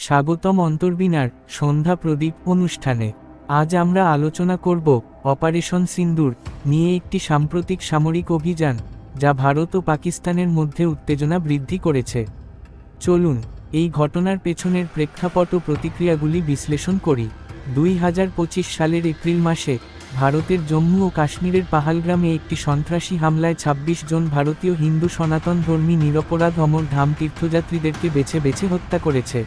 স্বাগতম অন্তর্বিনার সন্ধ্যা প্রদীপ অনুষ্ঠানে। আজ আমরা আলোচনা করব অপারেশন সিন্দুর নিয়ে একটি সাম্প্রতিক সামরিক অভিযান, যা ভারত ও পাকিস্তানের মধ্যে উত্তেজনা বৃদ্ধি করেছে। চলুন, এই ঘটনার পেছনের প্রেক্ষাপট ও প্রতিক্রিয়াগুলি বিশ্লেষণ করি। দুই হাজার পঁচিশ সালের এপ্রিল মাসে ভারতের জম্মু ও কাশ্মীরের পাহালগ্রামে একটি সন্ত্রাসী হামলায় ২৬ জন ভারতীয় হিন্দু সনাতন ধর্মী নিরপরাধ অমর ধাম তীর্থযাত্রীদেরকে বেছে বেছে হত্যা করেছে।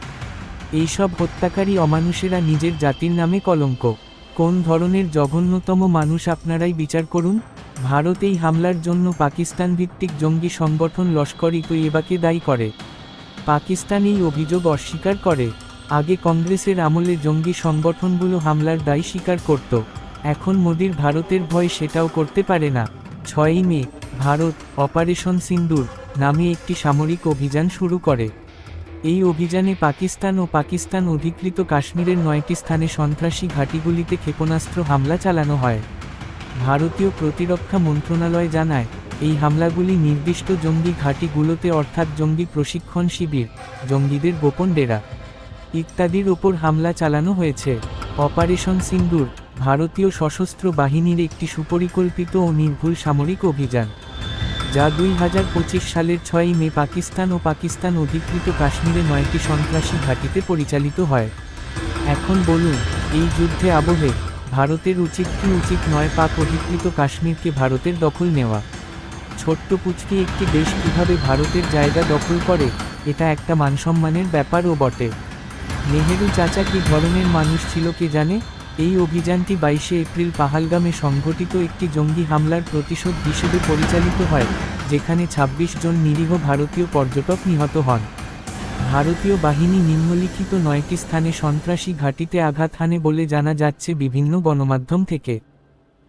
এইসব হত্যাকারী অমানুষেরা নিজের জাতির নামে কলঙ্ক। কোন ধরনের জঘন্যতম মানুষ আপনারাই বিচার করুন? ভারত এই হামলার জন্য পাকিস্তান ভিত্তিক জঙ্গি সংগঠন লস্কর ই দায়ী করে। পাকিস্তান এই অভিযোগ অস্বীকার করে। আগে কংগ্রেসের আমলে জঙ্গি সংগঠনগুলো হামলার দায় স্বীকার করত। এখন মোদির ভারতের ভয় সেটাও করতে পারে না। ছয়ই মে, ভারত অপারেশন সিন্দুর নামে একটি সামরিক অভিযান শুরু করে। এই অভিযানে পাকিস্তান ও পাকিস্তান অধিকৃত কাশ্মীরের নয়টি স্থানে সন্ত্রাসী ঘাঁটিগুলিতে ক্ষেপণাস্ত্র হামলা চালানো হয়। ভারতীয় প্রতিরক্ষা মন্ত্রণালয় জানায়, এই হামলাগুলি নির্দিষ্ট জঙ্গি ঘাঁটিগুলোতে অর্থাৎ জঙ্গি প্রশিক্ষণ শিবির, জঙ্গিদের গোপন ডেরা ইত্যাদির ওপর হামলা চালানো হয়েছে। অপারেশন সিন্দুর, ভারতীয় সশস্ত্র বাহিনীর একটি সুপরিকল্পিত ও নির্ভুল সামরিক অভিযান। যা দুই হাজার পঁচিশ সালের ছয়ই মে পাকিস্তান ও পাকিস্তান অধিকৃত কাশ্মীরে নয়টি সন্ত্রাসী ঘাঁটিতে পরিচালিত হয়। এখন বলুন, এই যুদ্ধে আবহে ভারতের উচিত কি উচিত নয় পাক অধিকৃত কাশ্মীরকে ভারতের দখল নেওয়া? ছোট্ট পুচকি একটি দেশ কীভাবে ভারতের জায়গা দখল করে, এটা একটা মানসম্মানের ব্যাপারও বটে। নেহেরু চাচা কি ধরনের মানুষ ছিল কে জানে? এই অভিযানটি বাইশে এপ্রিল পাহালগামে সংঘটিত একটি জঙ্গি হামলার প্রতিশোধ হিসেবে পরিচালিত হয়, যেখানে ২৬ জন নিরীহ ভারতীয় পর্যটক নিহত হন। ভারতীয় বাহিনী নিম্নলিখিত নয়টি স্থানে সন্ত্রাসী ঘাঁটিতে আঘাত হানে বলে জানা যাচ্ছে বিভিন্ন গণমাধ্যম থেকে।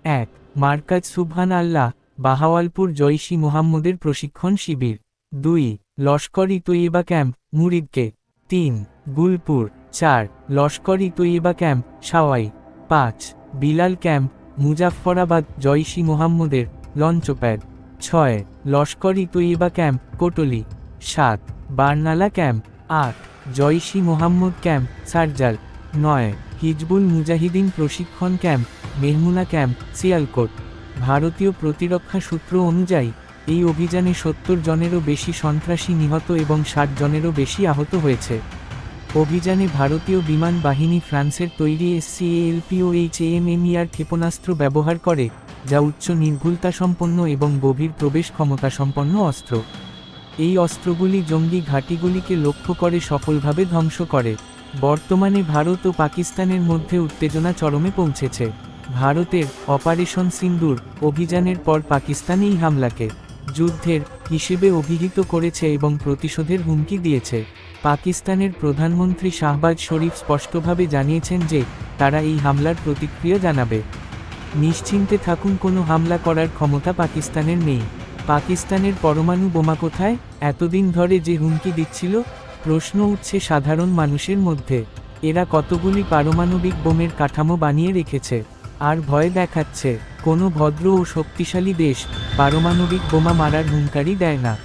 এক, মার্কাজ সুবহান আল্লাহ, বাহাওয়ালপুর জৈশি মোহাম্মদের প্রশিক্ষণ শিবির। দুই, লস্কর ই ক্যাম্প, মুরিদকে। তিন, গুলপুর চার, লস্কর ই তৈয়বা ক্যাম্প সাওয়াই পাঁচ, বিলাল ক্যাম্প, মুজাফফরাবাদ জৈশি মোহাম্মদের, লঞ্চপ্যাড। ছয়, লস্কর ই তৈয়বা ক্যাম্প, কোটলি। সাত, বার্নালা ক্যাম্প। আট জৈশি মোহাম্মদ ক্যাম্প, সারজাল। নয়, হিজবুল মুজাহিদিন প্রশিক্ষণ ক্যাম্প, মেহমুনা ক্যাম্প সিয়ালকোট ভারতীয় প্রতিরক্ষা সূত্র অনুযায়ী, এই অভিযানে সত্তর জনেরও বেশি সন্ত্রাসী নিহত এবং ষাট জনেরও বেশি আহত হয়েছে। অভিযানে ভারতীয় বিমান বাহিনী ফ্রান্সের তৈরি এসসিএএলপি ও এইচএএমএমইআর ক্ষেপণাস্ত্র ব্যবহার করে, যা উচ্চ নির্ভুলতাসম্পন্ন এবং গভীর প্রবেশ ক্ষমতাসম্পন্ন অস্ত্র। এই অস্ত্রগুলি জঙ্গি ঘাঁটিগুলিকে লক্ষ্য করে সফলভাবে ধ্বংস করে। বর্তমানে ভারত ও পাকিস্তানের মধ্যে উত্তেজনা চরমে পৌঁছেছে। ভারতের অপারেশন সিন্দুর অভিযানের পর পাকিস্তান এই হামলাকে যুদ্ধের হিসেবে অভিহিত করেছে এবং প্রতিশোধের হুমকি দিয়েছে। পাকিস্তানের প্রধানমন্ত্রী শাহবাজ শরীফ স্পষ্টভাবে জানিয়েছেন যে, তারা এই হামলার প্রতিক্রিয়া জানাবে। নিশ্চিন্তে থাকুন, কোনো হামলা করার ক্ষমতা পাকিস্তানের নেই। পাকিস্তানের পরমাণু বোমা কোথায়? এতদিন ধরে যে হুমকি দিচ্ছিল, প্রশ্ন উঠছে সাধারণ মানুষের মধ্যে। এরা কতগুলি পারমাণবিক বোমের কাঠামো বানিয়ে রেখেছে? আর ভয় দেখাচ্ছে, কোনো ভদ্র ও শক্তিশালী দেশ পারমাণবিক বোমা মারার হুঙ্কারি দেয় না।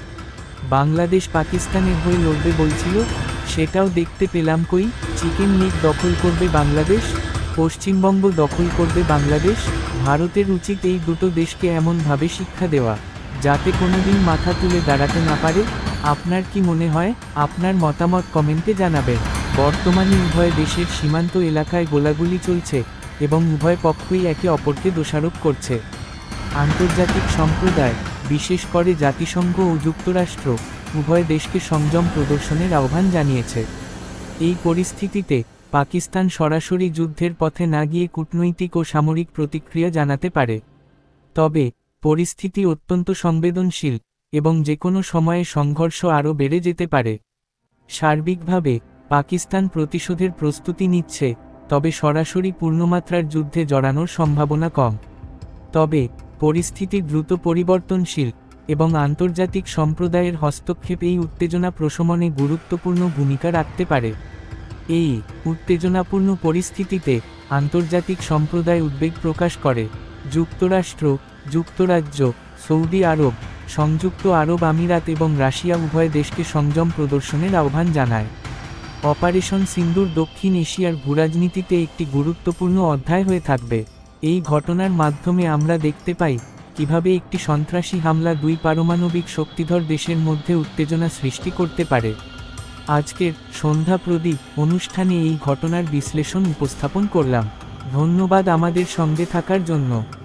বাংলাদেশ পাকিস্তানের হয়ে লড়বে বলছিল, সেটাও দেখতে পেলাম কই, চিকেন নেক দখল করবে বাংলাদেশ, পশ্চিমবঙ্গ দখল করবে বাংলাদেশ, ভারতের উচিত এই দুটো দেশকে এমনভাবে শিক্ষা দেওয়া, যাতে কোনোদিন মাথা তুলে দাঁড়াতে না পারে। আপনার কি মনে হয়, আপনার মতামত কমেন্টে জানাবেন। বর্তমানে উভয় দেশের সীমান্ত এলাকায় গোলাগুলি চলছে এবং উভয় পক্ষই একে অপরকে দোষারোপ করছে। আন্তর্জাতিক সম্প্রদায় বিশেষ করে জাতিসংঘ ও যুক্তরাষ্ট্র উভয় দেশকে সংযম প্রদর্শনের আহ্বান জানিয়েছে। এই পরিস্থিতিতে পাকিস্তান সরাসরি যুদ্ধের পথে না গিয়ে কূটনৈতিক ও সামরিক প্রতিক্রিয়া জানাতে পারে। তবে, পরিস্থিতি অত্যন্ত সংবেদনশীল এবং যে কোনো সময়ে সংঘর্ষ আরও বেড়ে যেতে পারে। সার্বিকভাবে, পাকিস্তান প্রতিশোধের প্রস্তুতি নিচ্ছে, তবে সরাসরি পূর্ণমাত্রার যুদ্ধে জড়ানোর সম্ভাবনা কম। তবে পরিস্থিতি দ্রুত পরিবর্তনশীল এবং আন্তর্জাতিক সম্প্রদায়ের হস্তক্ষেপ এই উত্তেজনা প্রশমনে গুরুত্বপূর্ণ ভূমিকা রাখতে পারে। এই উত্তেজনাপূর্ণ পরিস্থিতিতে আন্তর্জাতিক সম্প্রদায় উদ্বেগ প্রকাশ করে। যুক্তরাষ্ট্র, যুক্তরাজ্য, সৌদি আরব, সংযুক্ত আরব আমিরাত এবং রাশিয়া উভয় দেশকে সংযম প্রদর্শনের আহ্বান জানায়। অপারেশন সিন্দুর দক্ষিণ এশিয়ার ভূরাজনীতিতে একটি গুরুত্বপূর্ণ অধ্যায় হয়ে থাকবে। এই ঘটনার মাধ্যমে আমরা দেখতে পাই কীভাবে একটি সন্ত্রাসী হামলা দুই পারমাণবিক শক্তিধর দেশের মধ্যে উত্তেজনা সৃষ্টি করতে পারে। আজকের সন্ধ্যা প্রদীপ অনুষ্ঠানে এই ঘটনার বিশ্লেষণ উপস্থাপন করলাম। ধন্যবাদ আমাদের সঙ্গে থাকার জন্য।